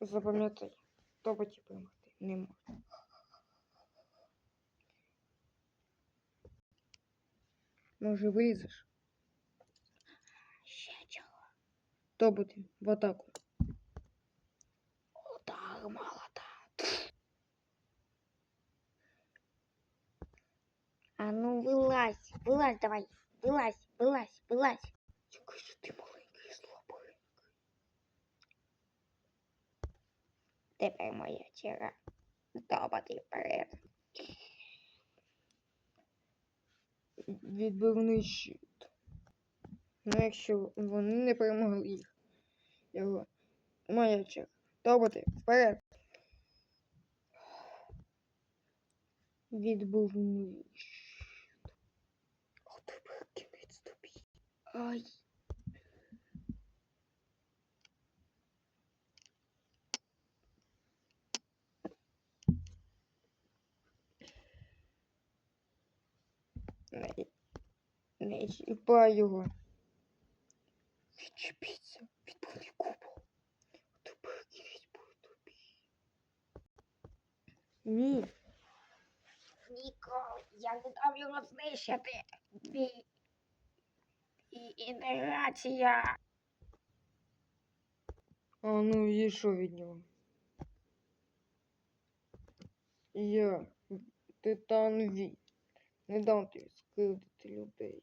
запам'ятай, тоботі типа, вимогти не можна. Ну, Може вилізеш? Ще чого? Тоботі в атаку. Отак молота. А ну вылазь, вылазь давай, вылазь, вылазь, вылазь. Чекай, що ти можеш? Тепер моя черга. Тоботи вперед. Відбивний щит. Ну, якщо вони не перемогли їх. Його. Моя черга. Тоботи, вперед. Відбивний щит. А тепер кінець тобі. Ай. Не, чіпай його. Відчепіться, відбивний купол. Тепер буде тобі. Ні. Ніко, я не дам його знищити. Ді... І інтеграція. А ну відійшов від нього. Я Титан Ві. Не дам тобі скривдити людей.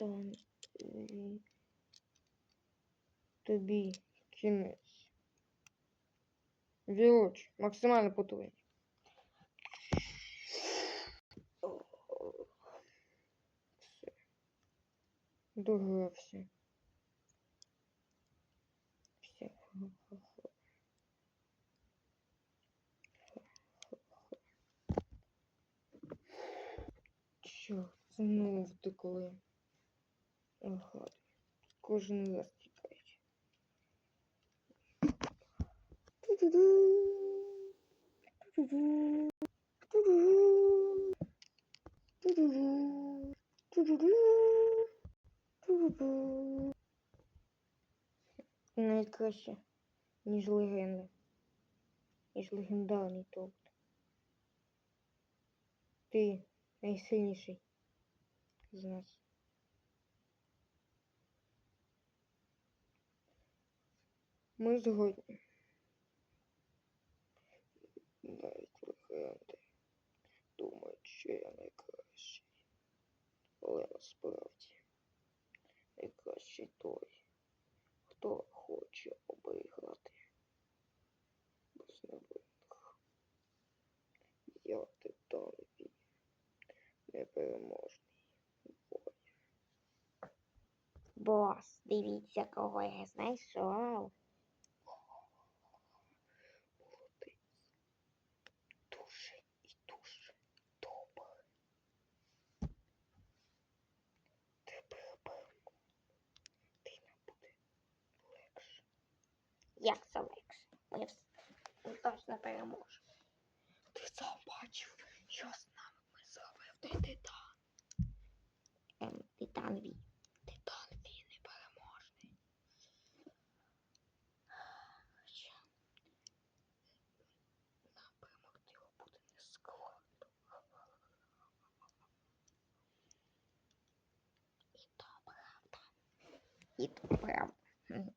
Ві. Тобі кінець. Вілоч, максимально. Все. Догрався. Ха-ха-ха. Чорт, знову втекли. Ага. Кожен раз тікають. Найкраще, ніж легенда. Ніж легендарний тобот. Ти найсильніший з нас. Ми згодні. Я титан непереможний воїн. Бос, дивіться, кого я знайшов. Як це легше? Ми точно переможемо. Бачив, що з нами ми зробив той титан. Ем, Титан Ві. Титан він непереможний. Нам перемогти його буде не складно. І то правда. І то правда.